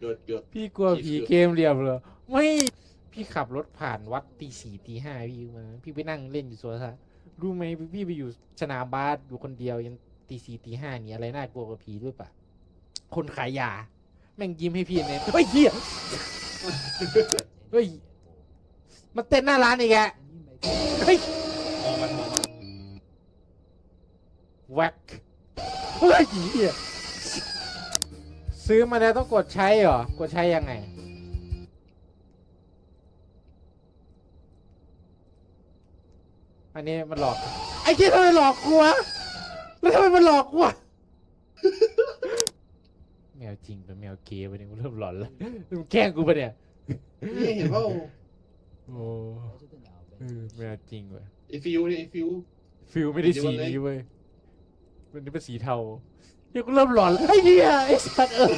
เกิดเกิดพี่กลัวผีเกมเรียบเลยไม่พี่ขับรถผ่านวัดตีสี่ตีห้าพี่มาพี่ไปนั่งเล่นอยู่สวนสาธารณะรู้ไหมพี่ไปอยู่สนามบาสอยู่คนเดียวยันตีสี่ตีห้านี่อะไรน่ากลัวกว่าผีด้วยปะคนขายยาแม่งยิ้มให้พี่เนี่ยเฮ้ยเฮียเฮ้ยมันเต้นหน้าร้านอีกแกเฮ้ยมองมันมองมัน แว็กเฮ้ยเฮีย ซื้อมาแล้วต้องกดใช้เหรอ กดใช้ยังไง อันนี้มันหลอก ไอ้เหี้ยทำไมหลอกกูวะแล้วทำไมมันหลอกกูวะแมวจริงเป็นแมวเกย์ไปะเนี่ยกูเริ่มหลอนแล้วมึงแกล้งกูปะเนี่ย นี่เห็นว่าโอ้เออแมวจริงเว้ยไอฟิวนี่ไอฟิว ฟิลไม่ได้เดี๋ยวสีมันเลยนี้เว้ยมันนี่เป็นสีเทา เดี๋ยวกูเริ่มหลอนแล้วไอ้เหี้ยไอ้สัตว์เออ